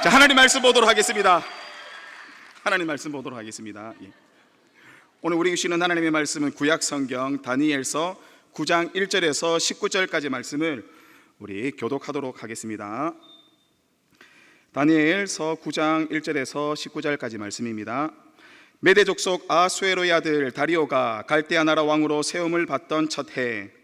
자, 하나님 말씀 보도록 하겠습니다. 하나님 말씀 보도록 하겠습니다. 예. 오늘 우리 주시는 하나님의 말씀은 구약 성경 다니엘서 9장 1절에서 19절까지 말씀을 우리 교독하도록 하겠습니다. 다니엘서 9장 1절에서 19절까지 말씀입니다. 메대 족속 아수에로의 아들 다리오가 갈대아 나라 왕으로 세움을 받던 첫해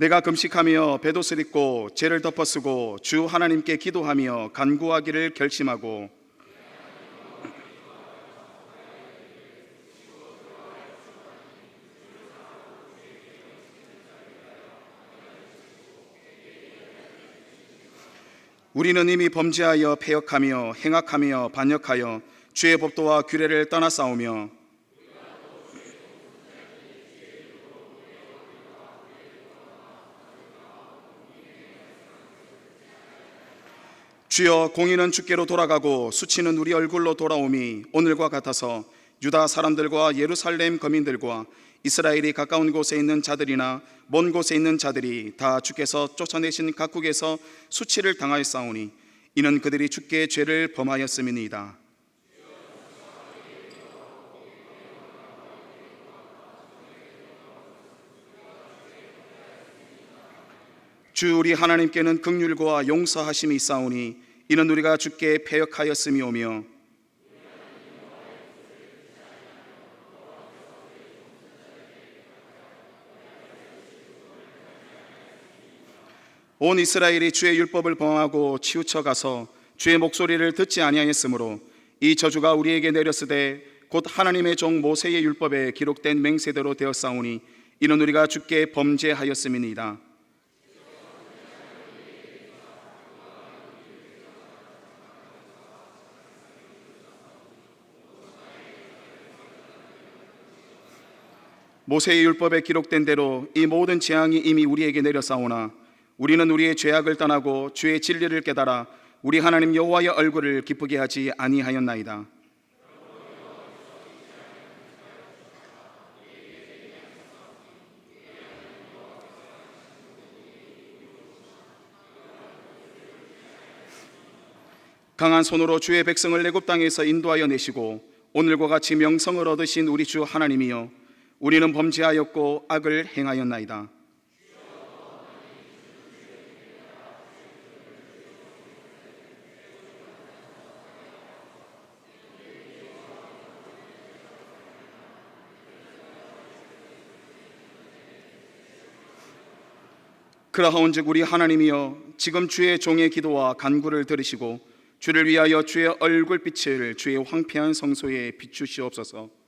내가 금식하며 배옷을 입고 죄를 덮어쓰고 주 하나님께 기도하며 간구하기를 결심하고 우리는 이미 범죄하여 패역하며 행악하며 반역하여 주의 법도와 규례를 떠나 싸우며 주여 공의는 주께로 돌아가고 수치는 우리 얼굴로 돌아오미 오늘과 같아서 유다 사람들과 예루살렘 거민들과 이스라엘이 가까운 곳에 있는 자들이나 먼 곳에 있는 자들이 다 주께서 쫓아내신 각국에서 수치를 당하였사오니 이는 그들이 주께 죄를 범하였음이니이다. 주 우리 하나님께는 극률과 용서하심이 있사오니 이는 우리가 주께 패역하였음이 오며 온 이스라엘이 주의 율법을 범하고 치우쳐 가서 주의 목소리를 듣지 아니하였으므로 이 저주가 우리에게 내렸으되 곧 하나님의 종 모세의 율법에 기록된 맹세대로 되었사오니 이는 우리가 주께 범죄하였음이니이다. 모세의 율법에 기록된 대로 이 모든 재앙이 이미 우리에게 내려싸우나 우리는 우리의 죄악을 떠나고 주의 진리를 깨달아 우리 하나님 여호와의 얼굴을 기쁘게 하지 아니하였나이다. 강한 손으로 주의 백성을 애굽 땅에서 인도하여 내시고 오늘과 같이 명성을 얻으신 우리 주 하나님이여 우리는 범죄하였고 악을 행하였나이다. 그러하온즉 우리 하나님이여 지금 주의 종의 기도와 간구를 들으시고 주를 위하여 주의 얼굴빛을 주의 황폐한 성소에 비추시옵소서.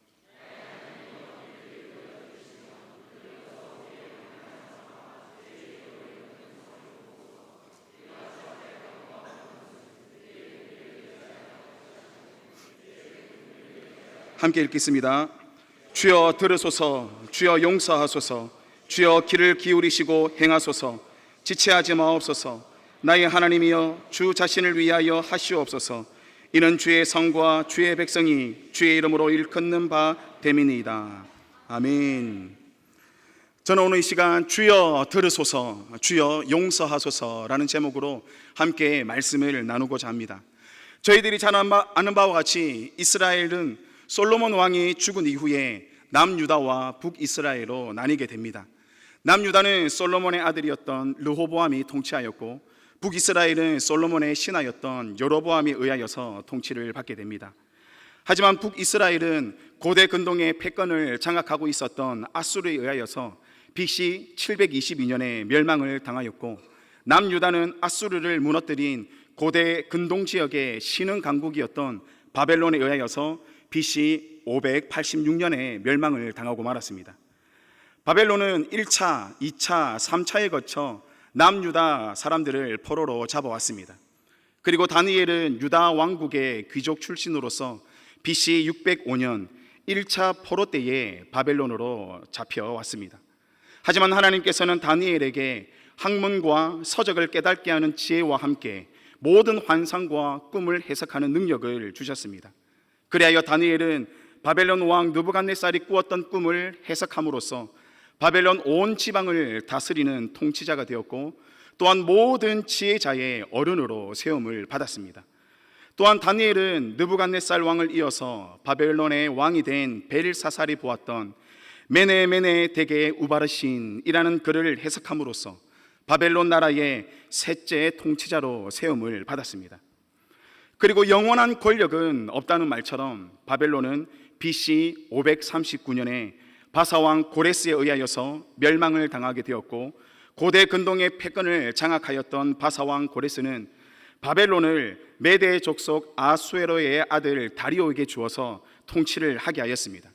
함께 읽겠습니다. 주여 들으소서, 주여 용서하소서, 주여 귀를 기울이시고 행하소서, 지체하지 마옵소서. 나의 하나님이여 주 자신을 위하여 하시옵소서. 이는 주의 성과 주의 백성이 주의 이름으로 일컫는 바 됨이니이다. 아멘. 저는 오늘 이 시간 주여 들으소서, 주여 용서하소서라는 제목으로 함께 말씀을 나누고자 합니다. 저희들이 잘 아는 바와 같이 이스라엘은 솔로몬 왕이 죽은 이후에 남유다와 북이스라엘로 나뉘게 됩니다. 남유다는 솔로몬의 아들이었던 르호보암이 통치하였고 북이스라엘은 솔로몬의 신하였던 여로보암에 의하여서 통치를 받게 됩니다. 하지만 북이스라엘은 고대 근동의 패권을 장악하고 있었던 아수르에 의하여서 BC 722년에 멸망을 당하였고 남유다는 아수르를 무너뜨린 고대 근동 지역의 신흥 강국이었던 바벨론에 의하여서 BC 586년에 멸망을 당하고 말았습니다. 바벨론은 1차, 2차, 3차에 거쳐 남유다 사람들을 포로로 잡아왔습니다. 그리고 다니엘은 유다 왕국의 귀족 출신으로서 BC 605년 1차 포로 때에 바벨론으로 잡혀왔습니다. 하지만 하나님께서는 다니엘에게 학문과 서적을 깨닫게 하는 지혜와 함께 모든 환상과 꿈을 해석하는 능력을 주셨습니다. 그리하여 다니엘은 바벨론 왕 느부갓네살이 꾸었던 꿈을 해석함으로써 바벨론 온 지방을 다스리는 통치자가 되었고 또한 모든 지혜자의 어른으로 세움을 받았습니다. 또한 다니엘은 느부갓네살 왕을 이어서 바벨론의 왕이 된 벨사살이 보았던 메네 메네 대개의 우바르신이라는 글을 해석함으로써 바벨론 나라의 셋째 통치자로 세움을 받았습니다. 그리고 영원한 권력은 없다는 말처럼 바벨론은 BC 539년에 바사왕 고레스에 의하여서 멸망을 당하게 되었고 고대 근동의 패권을 장악하였던 바사왕 고레스는 바벨론을 메대 족속 아수에로의 아들 다리오에게 주어서 통치를 하게 하였습니다.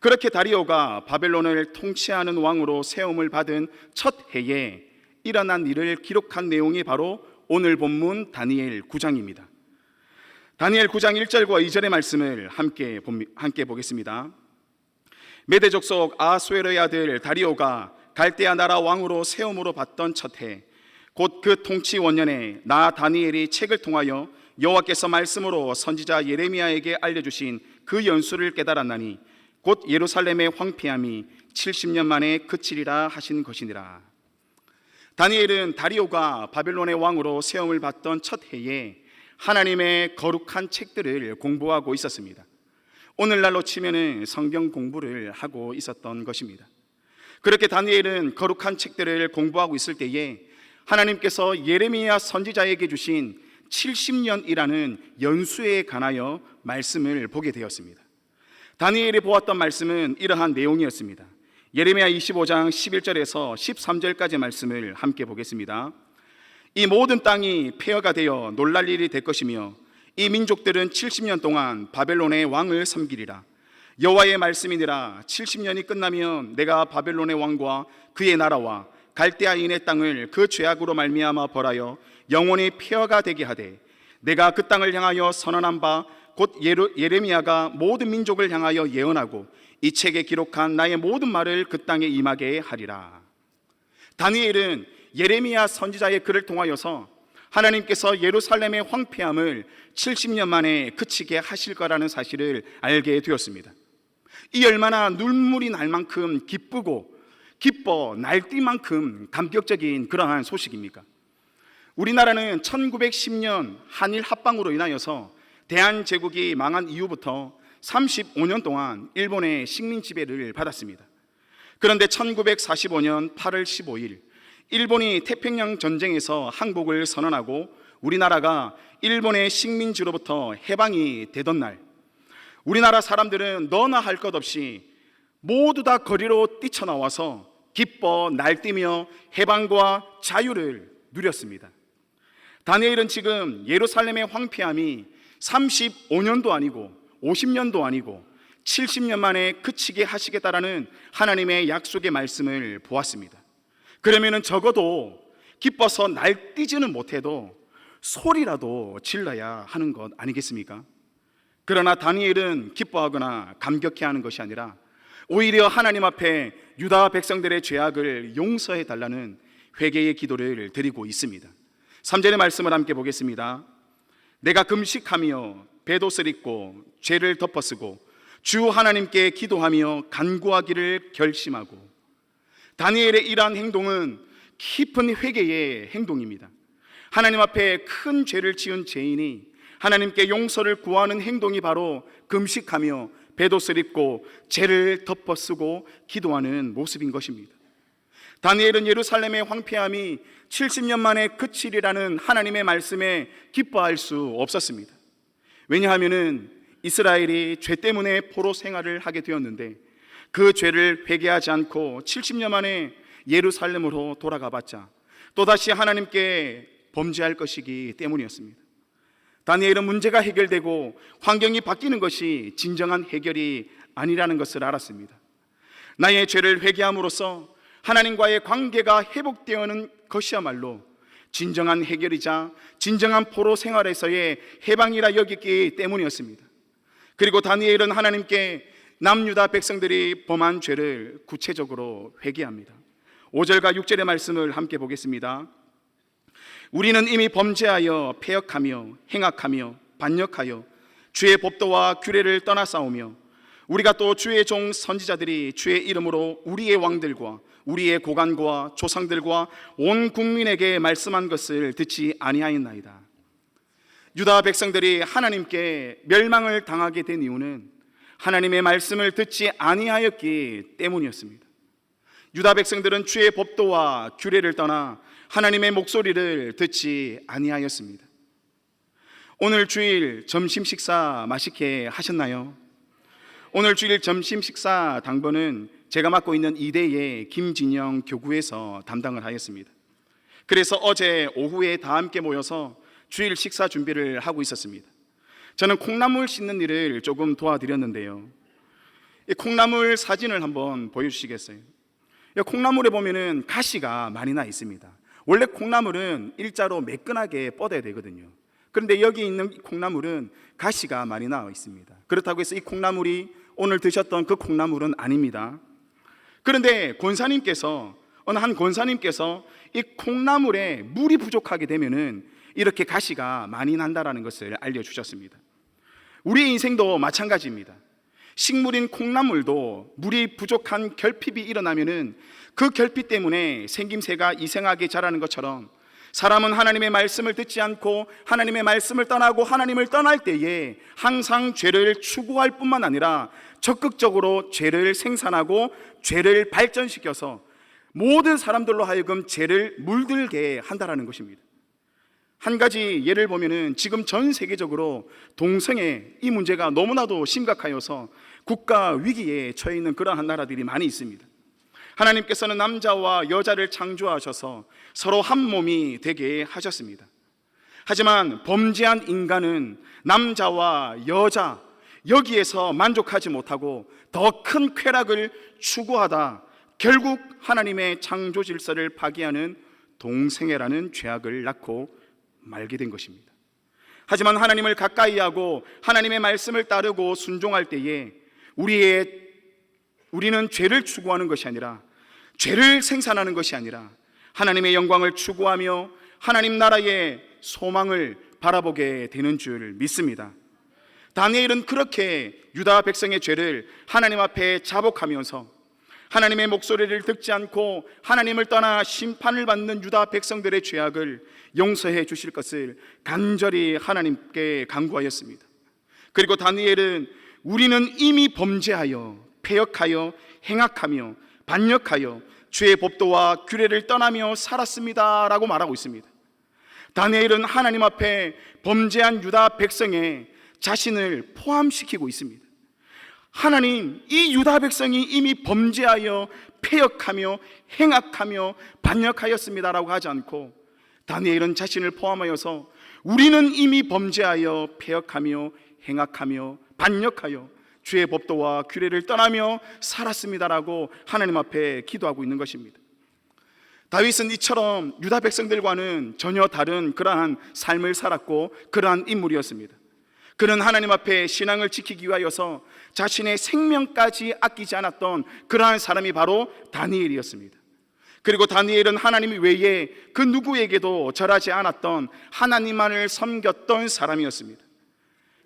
그렇게 다리오가 바벨론을 통치하는 왕으로 세움을 받은 첫 해에 일어난 일을 기록한 내용이 바로 오늘 본문 다니엘 9장입니다. 다니엘 9장 1절과 2절의 말씀을 함께 함께 보겠습니다. 메대 족속 아수에로의 아들 다리오가 갈대아 나라 왕으로 세움으로 받던 첫 해, 곧 그 통치 원년에 나 다니엘이 책을 통하여 여호와께서 말씀으로 선지자 예레미야에게 알려주신 그 연수를 깨달았나니 곧 예루살렘의 황폐함이 70년 만에 그치리라 하신 것이니라. 다니엘은 다리오가 바벨론의 왕으로 세움을 받던 첫 해에 하나님의 거룩한 책들을 공부하고 있었습니다. 오늘날로 치면은 성경 공부를 하고 있었던 것입니다. 그렇게 다니엘은 거룩한 책들을 공부하고 있을 때에 하나님께서 예레미야 선지자에게 주신 70년이라는 연수에 관하여 말씀을 보게 되었습니다. 다니엘이 보았던 말씀은 이러한 내용이었습니다. 예레미야 25장 11절에서 13절까지 말씀을 함께 보겠습니다. 이 모든 땅이 폐허가 되어 놀랄 일이 될 것이며 이 민족들은 70년 동안 바벨론의 왕을 섬기리라. 여호와의 말씀이니라 70년이 끝나면 내가 바벨론의 왕과 그의 나라와 갈대아인의 땅을 그 죄악으로 말미암아 벌하여 영원히 폐허가 되게 하되 내가 그 땅을 향하여 선언한 바 곧 예레미야가 모든 민족을 향하여 예언하고 이 책에 기록한 나의 모든 말을 그 땅에 임하게 하리라. 다니엘은 예레미야 선지자의 글을 통하여서 하나님께서 예루살렘의 황폐함을 70년 만에 그치게 하실 거라는 사실을 알게 되었습니다. 이 얼마나 눈물이 날 만큼 기쁘고 기뻐 날뛸 만큼 감격적인 그러한 소식입니까? 우리나라는 1910년 한일 합방으로 인하여서 대한제국이 망한 이후부터 35년 동안 일본의 식민 지배를 받았습니다. 그런데 1945년 8월 15일 일본이 태평양 전쟁에서 항복을 선언하고 우리나라가 일본의 식민지로부터 해방이 되던 날 우리나라 사람들은 너나 할 것 없이 모두 다 거리로 뛰쳐나와서 기뻐 날뛰며 해방과 자유를 누렸습니다. 다니엘은 지금 예루살렘의 황폐함이 35년도 아니고 50년도 아니고 70년 만에 그치게 하시겠다라는 하나님의 약속의 말씀을 보았습니다. 그러면은 적어도 기뻐서 날뛰지는 못해도 소리라도 질러야 하는 것 아니겠습니까? 그러나 다니엘은 기뻐하거나 감격해 하는 것이 아니라 오히려 하나님 앞에 유다 백성들의 죄악을 용서해 달라는 회개의 기도를 드리고 있습니다. 3절의 말씀을 함께 보겠습니다. 내가 금식하며 배옷을 입고 죄를 덮어쓰고 주 하나님께 기도하며 간구하기를 결심하고 다니엘의 이러한 행동은 깊은 회개의 행동입니다. 하나님 앞에 큰 죄를 지은 죄인이 하나님께 용서를 구하는 행동이 바로 금식하며 배옷을 입고 죄를 덮어쓰고 기도하는 모습인 것입니다. 다니엘은 예루살렘의 황폐함이 70년 만에 그치리라는 하나님의 말씀에 기뻐할 수 없었습니다. 왜냐하면은 이스라엘이 죄 때문에 포로 생활을 하게 되었는데 그 죄를 회개하지 않고 70년 만에 예루살렘으로 돌아가 봤자 또다시 하나님께 범죄할 것이기 때문이었습니다. 다니엘은 문제가 해결되고 환경이 바뀌는 것이 진정한 해결이 아니라는 것을 알았습니다. 나의 죄를 회개함으로써 하나님과의 관계가 회복되어는 것이야말로 진정한 해결이자 진정한 포로 생활에서의 해방이라 여겼기 때문이었습니다. 그리고 다니엘은 하나님께 남유다 백성들이 범한 죄를 구체적으로 회개합니다. 5절과 6절의 말씀을 함께 보겠습니다. 우리는 이미 범죄하여 폐역하며 행악하며 반역하여 주의 법도와 규례를 떠나 싸우며 우리가 또 주의 종 선지자들이 주의 이름으로 우리의 왕들과 우리의 고관과 조상들과 온 국민에게 말씀한 것을 듣지 아니하였나이다. 유다 백성들이 하나님께 멸망을 당하게 된 이유는 하나님의 말씀을 듣지 아니하였기 때문이었습니다. 유다 백성들은 주의 법도와 규례를 떠나 하나님의 목소리를 듣지 아니하였습니다. 오늘 주일 점심 식사 맛있게 하셨나요? 오늘 주일 점심 식사 당번은 제가 맡고 있는 이대의 김진영 교구에서 담당을 하였습니다. 그래서 어제 오후에 다 함께 모여서 주일 식사 준비를 하고 있었습니다. 저는 콩나물 씻는 일을 조금 도와드렸는데요. 이 콩나물 사진을 한번 보여주시겠어요? 이 콩나물에 보면은 가시가 많이 나 있습니다. 원래 콩나물은 일자로 매끈하게 뻗어야 되거든요. 그런데 여기 있는 이 콩나물은 가시가 많이 나와 있습니다. 그렇다고 해서 이 콩나물이 오늘 드셨던 그 콩나물은 아닙니다. 그런데 권사님께서 어느 한 권사님께서 이 콩나물에 물이 부족하게 되면은 이렇게 가시가 많이 난다라는 것을 알려 주셨습니다. 우리의 인생도 마찬가지입니다. 식물인 콩나물도 물이 부족한 결핍이 일어나면은 그 결핍 때문에 생김새가 이상하게 자라는 것처럼 사람은 하나님의 말씀을 듣지 않고 하나님의 말씀을 떠나고 하나님을 떠날 때에 항상 죄를 추구할 뿐만 아니라 적극적으로 죄를 생산하고 죄를 발전시켜서 모든 사람들로 하여금 죄를 물들게 한다라는 것입니다. 한 가지 예를 보면은 지금 전 세계적으로 동성애 이 문제가 너무나도 심각하여서 국가 위기에 처해 있는 그러한 나라들이 많이 있습니다. 하나님께서는 남자와 여자를 창조하셔서 서로 한 몸이 되게 하셨습니다. 하지만 범죄한 인간은 남자와 여자 여기에서 만족하지 못하고 더 큰 쾌락을 추구하다 결국 하나님의 창조 질서를 파기하는 동성애라는 죄악을 낳고 말게 된 것입니다. 하지만 하나님을 가까이 하고 하나님의 말씀을 따르고 순종할 때에 우리의 우리는 죄를 추구하는 것이 아니라 죄를 생산하는 것이 아니라 하나님의 영광을 추구하며 하나님 나라의 소망을 바라보게 되는 줄 믿습니다. 다니엘은 그렇게 유다 백성의 죄를 하나님 앞에 자복하면서 하나님의 목소리를 듣지 않고 하나님을 떠나 심판을 받는 유다 백성들의 죄악을 용서해 주실 것을 간절히 하나님께 간구하였습니다. 그리고 다니엘은 우리는 이미 범죄하여 패역하여 행악하며 반역하여 주의 법도와 규례를 떠나며 살았습니다라고 말하고 있습니다. 다니엘은 하나님 앞에 범죄한 유다 백성의 자신을 포함시키고 있습니다. 하나님, 이 유다 백성이 이미 범죄하여 패역하며 행악하며 반역하였습니다라고 하지 않고 다니엘은 자신을 포함하여서 우리는 이미 범죄하여 패역하며 행악하며 반역하여 주의 법도와 규례를 떠나며 살았습니다라고 하나님 앞에 기도하고 있는 것입니다. 다윗은 이처럼 유다 백성들과는 전혀 다른 그러한 삶을 살았고 그러한 인물이었습니다. 그는 하나님 앞에 신앙을 지키기 위하여서 자신의 생명까지 아끼지 않았던 그러한 사람이 바로 다니엘이었습니다. 그리고 다니엘은 하나님 외에 그 누구에게도 절하지 않았던 하나님만을 섬겼던 사람이었습니다.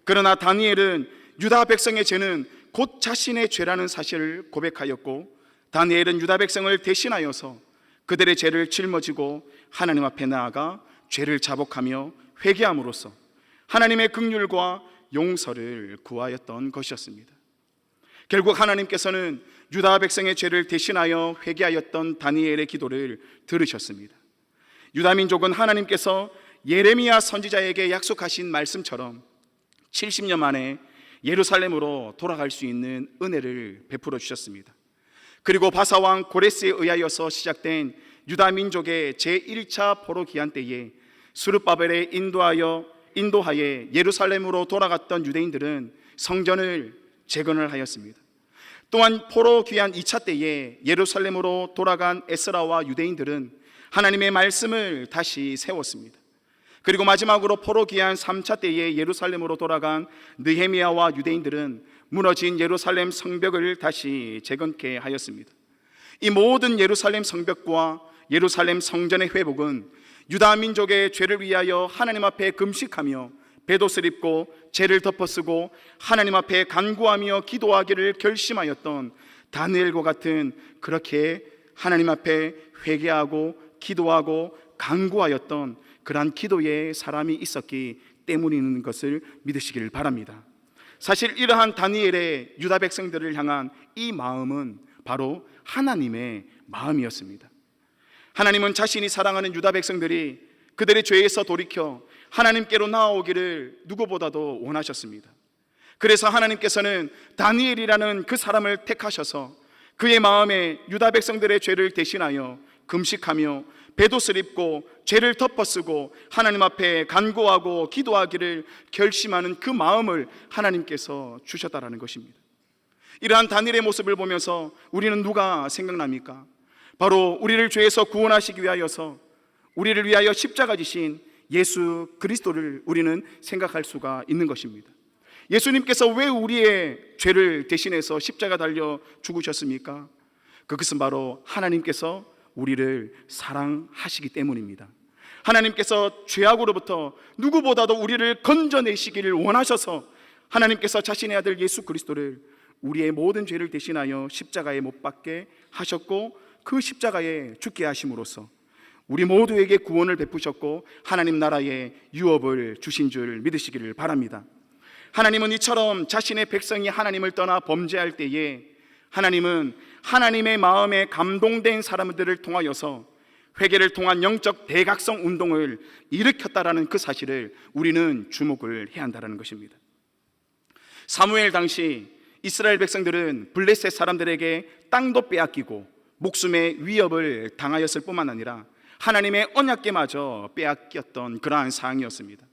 그러나 다니엘은 유다 백성의 죄는 곧 자신의 죄라는 사실을 고백하였고 다니엘은 유다 백성을 대신하여서 그들의 죄를 짊어지고 하나님 앞에 나아가 죄를 자복하며 회개함으로써 하나님의 긍휼과 용서를 구하였던 것이었습니다. 결국 하나님께서는 유다 백성의 죄를 대신하여 회개하였던 다니엘의 기도를 들으셨습니다. 유다 민족은 하나님께서 예레미야 선지자에게 약속하신 말씀처럼 70년 만에 예루살렘으로 돌아갈 수 있는 은혜를 베풀어 주셨습니다. 그리고 바사왕 고레스에 의하여서 시작된 유다 민족의 제1차 포로 기한 때에 수르바벨에 인도하여 인도하에 예루살렘으로 돌아갔던 유대인들은 성전을 재건을 하였습니다. 또한 포로 귀한 2차 때에 예루살렘으로 돌아간 에스라와 유대인들은 하나님의 말씀을 다시 세웠습니다. 그리고 마지막으로 포로 귀한 3차 때에 예루살렘으로 돌아간 느헤미야와 유대인들은 무너진 예루살렘 성벽을 다시 재건케 하였습니다. 이 모든 예루살렘 성벽과 예루살렘 성전의 회복은 유다 민족의 죄를 위하여 하나님 앞에 금식하며 배옷을 입고 죄를 덮어쓰고 하나님 앞에 간구하며 기도하기를 결심하였던 다니엘과 같은 그렇게 하나님 앞에 회개하고 기도하고 간구하였던 그러한 기도의 사람이 있었기 때문인 것을 믿으시기를 바랍니다. 사실 이러한 다니엘의 유다 백성들을 향한 이 마음은 바로 하나님의 마음이었습니다. 하나님은 자신이 사랑하는 유다 백성들이 그들의 죄에서 돌이켜 하나님께로 나아오기를 누구보다도 원하셨습니다. 그래서 하나님께서는 다니엘이라는 그 사람을 택하셔서 그의 마음에 유다 백성들의 죄를 대신하여 금식하며 배옷을 입고 죄를 덮어쓰고 하나님 앞에 간구하고 기도하기를 결심하는 그 마음을 하나님께서 주셨다라는 것입니다. 이러한 다니엘의 모습을 보면서 우리는 누가 생각납니까? 바로 우리를 죄에서 구원하시기 위하여서 우리를 위하여 십자가 지신 예수 그리스도를 우리는 생각할 수가 있는 것입니다. 예수님께서 왜 우리의 죄를 대신해서 십자가 달려 죽으셨습니까? 그것은 바로 하나님께서 우리를 사랑하시기 때문입니다. 하나님께서 죄악으로부터 누구보다도 우리를 건져내시기를 원하셔서 하나님께서 자신의 아들 예수 그리스도를 우리의 모든 죄를 대신하여 십자가에 못 박게 하셨고 그 십자가에 죽게 하심으로써 우리 모두에게 구원을 베푸셨고 하나님 나라의 유업을 주신 줄 믿으시기를 바랍니다. 하나님은 이처럼 자신의 백성이 하나님을 떠나 범죄할 때에 하나님은 하나님의 마음에 감동된 사람들을 통하여서 회개를 통한 영적 대각성 운동을 일으켰다라는 그 사실을 우리는 주목을 해야 한다는 것입니다. 사무엘 당시 이스라엘 백성들은 블레셋 사람들에게 땅도 빼앗기고 목숨의 위협을 당하였을 뿐만 아니라 하나님의 언약계마저 빼앗겼던 그러한 상황이었습니다.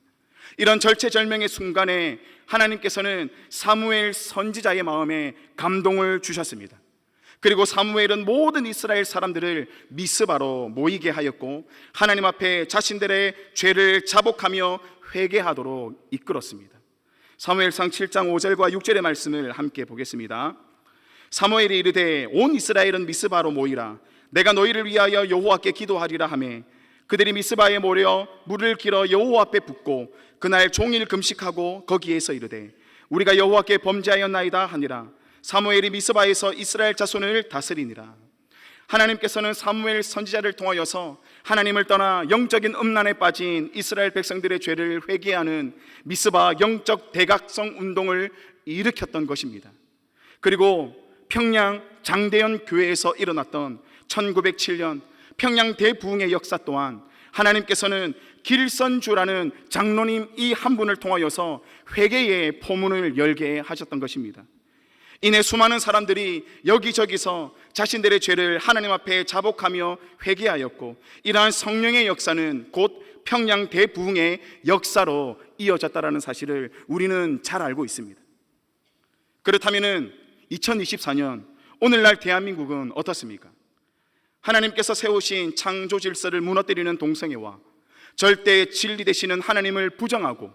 이런 절체절명의 순간에 하나님께서는 사무엘 선지자의 마음에 감동을 주셨습니다. 그리고 사무엘은 모든 이스라엘 사람들을 미스바로 모이게 하였고 하나님 앞에 자신들의 죄를 자복하며 회개하도록 이끌었습니다. 사무엘상 7장 5절과 6절의 말씀을 함께 보겠습니다. 사무엘이 이르되 온 이스라엘은 미스바로 모이라. 내가 너희를 위하여 여호와께 기도하리라 하매. 그들이 미스바에 모여 물을 길어 여호와 앞에 붓고 그날 종일 금식하고 거기에서 이르되 우리가 여호와께 범죄하였나이다 하니라. 사무엘이 미스바에서 이스라엘 자손을 다스리니라. 하나님께서는 사무엘 선지자를 통하여서 하나님을 떠나 영적인 음란에 빠진 이스라엘 백성들의 죄를 회개하는 미스바 영적 대각성 운동을 일으켰던 것입니다. 그리고 평양 장대현 교회에서 일어났던 1907년 평양 대부흥의 역사 또한 하나님께서는 길선주라는 장로님 이 한 분을 통하여서 회개의 포문을 열게 하셨던 것입니다. 이내 수많은 사람들이 여기저기서 자신들의 죄를 하나님 앞에 자복하며 회개하였고 이러한 성령의 역사는 곧 평양 대부흥의 역사로 이어졌다라는 사실을 우리는 잘 알고 있습니다. 그렇다면은 2024년 오늘날 대한민국은 어떻습니까? 하나님께서 세우신 창조 질서를 무너뜨리는 동성애와 절대 진리 되시는 하나님을 부정하고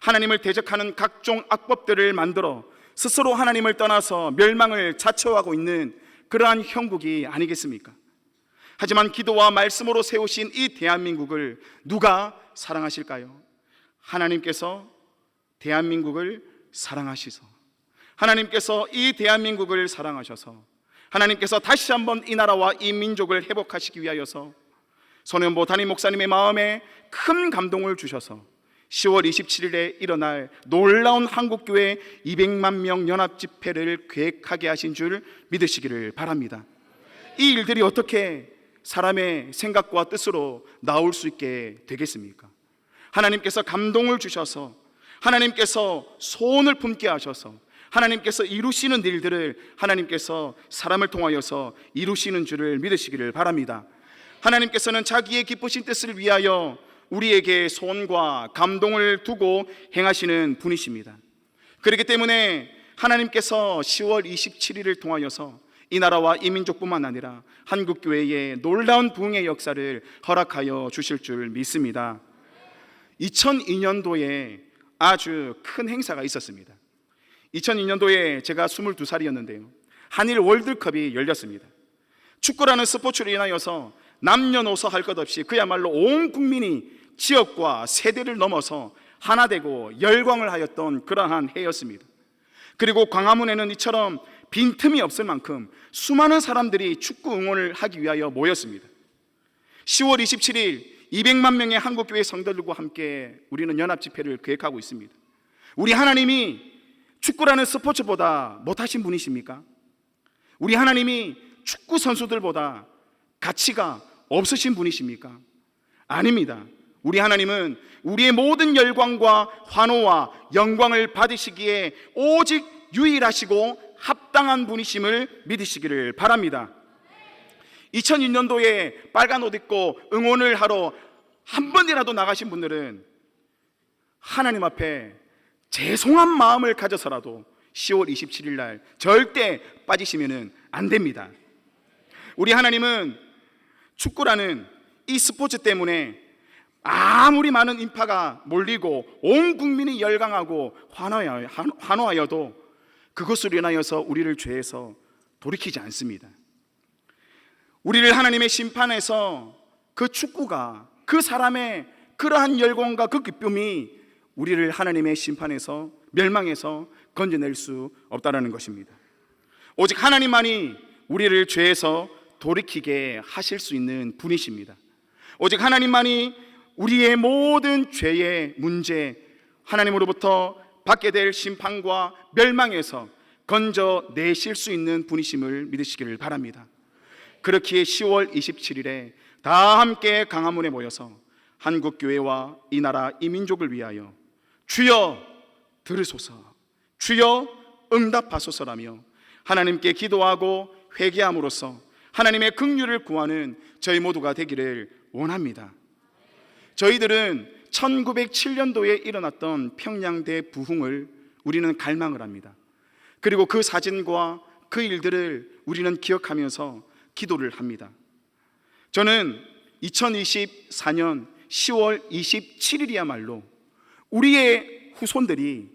하나님을 대적하는 각종 악법들을 만들어 스스로 하나님을 떠나서 멸망을 자처하고 있는 그러한 형국이 아니겠습니까? 하지만 기도와 말씀으로 세우신 이 대한민국을 누가 사랑하실까요? 하나님께서 대한민국을 사랑하시소. 하나님께서 이 대한민국을 사랑하셔서 하나님께서 다시 한번 이 나라와 이 민족을 회복하시기 위하여서 손현보 담임 목사님의 마음에 큰 감동을 주셔서 10월 27일에 일어날 놀라운 한국교회 200만 명 연합 집회를 계획하게 하신 줄 믿으시기를 바랍니다. 이 일들이 어떻게 사람의 생각과 뜻으로 나올 수 있게 되겠습니까? 하나님께서 감동을 주셔서 하나님께서 소원을 품게 하셔서 하나님께서 이루시는 일들을 하나님께서 사람을 통하여서 이루시는 줄을 믿으시기를 바랍니다. 하나님께서는 자기의 기쁘신 뜻을 위하여 우리에게 소원과 감동을 두고 행하시는 분이십니다. 그렇기 때문에 하나님께서 10월 27일을 통하여서 이 나라와 이 민족뿐만 아니라 한국 교회에 놀라운 부흥의 역사를 허락하여 주실 줄 믿습니다. 2002년도에 아주 큰 행사가 있었습니다. 2002년도에 제가 22살이었는데요. 한일 월드컵이 열렸습니다. 축구라는 스포츠로 인하여서 남녀노소 할 것 없이 그야말로 온 국민이 지역과 세대를 넘어서 하나 되고 열광을 하였던 그러한 해였습니다. 그리고 광화문에는 이처럼 빈틈이 없을 만큼 수많은 사람들이 축구 응원을 하기 위하여 모였습니다. 10월 27일 200만 명의 한국 교회 성도들과 함께 우리는 연합 집회를 계획하고 있습니다. 우리 하나님이 축구라는 스포츠보다 못하신 분이십니까? 우리 하나님이 축구 선수들보다 가치가 없으신 분이십니까? 아닙니다. 우리 하나님은 우리의 모든 열광과 환호와 영광을 받으시기에 오직 유일하시고 합당한 분이심을 믿으시기를 바랍니다. 2002년도에 빨간 옷 입고 응원을 하러 한 번이라도 나가신 분들은 하나님 앞에 죄송한 마음을 가져서라도 10월 27일 날 절대 빠지시면 안 됩니다. 우리 하나님은 축구라는 이 스포츠 때문에 아무리 많은 인파가 몰리고 온 국민이 열광하고 환호하여, 환호하여도 그것으로 인하여서 우리를 죄에서 돌이키지 않습니다. 우리를 하나님의 심판에서 그 축구가 그 사람의 그러한 열광과 그 기쁨이 우리를 하나님의 심판에서 멸망에서 건져낼 수 없다라는 것입니다. 오직 하나님만이 우리를 죄에서 돌이키게 하실 수 있는 분이십니다. 오직 하나님만이 우리의 모든 죄의 문제, 하나님으로부터 받게 될 심판과 멸망에서 건져 내실 수 있는 분이심을 믿으시기를 바랍니다. 그렇기에 10월 27일에 다 함께 강화문에 모여서 한국 교회와 이 나라 이 민족을 위하여 주여 들으소서 주여 응답하소서라며 하나님께 기도하고 회개함으로써 하나님의 긍휼을 구하는 저희 모두가 되기를 원합니다. 저희들은 1907년도에 일어났던 평양대 부흥을 우리는 갈망을 합니다. 그리고 그 사진과 그 일들을 우리는 기억하면서 기도를 합니다. 저는 2024년 10월 27일이야말로 우리의 후손들이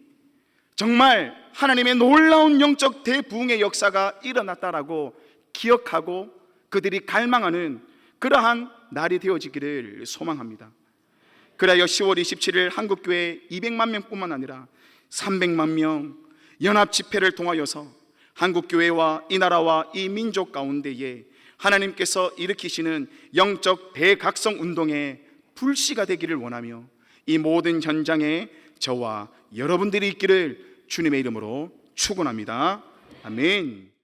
정말 하나님의 놀라운 영적 대부흥의 역사가 일어났다라고 기억하고 그들이 갈망하는 그러한 날이 되어지기를 소망합니다. 그래야 10월 27일 한국교회 200만 명뿐만 아니라 300만 명 연합 집회를 통하여서 한국교회와 이 나라와 이 민족 가운데에 하나님께서 일으키시는 영적 대각성 운동의 불씨가 되기를 원하며 이 모든 현장에 저와 여러분들이 있기를 주님의 이름으로 축원합니다. 아멘.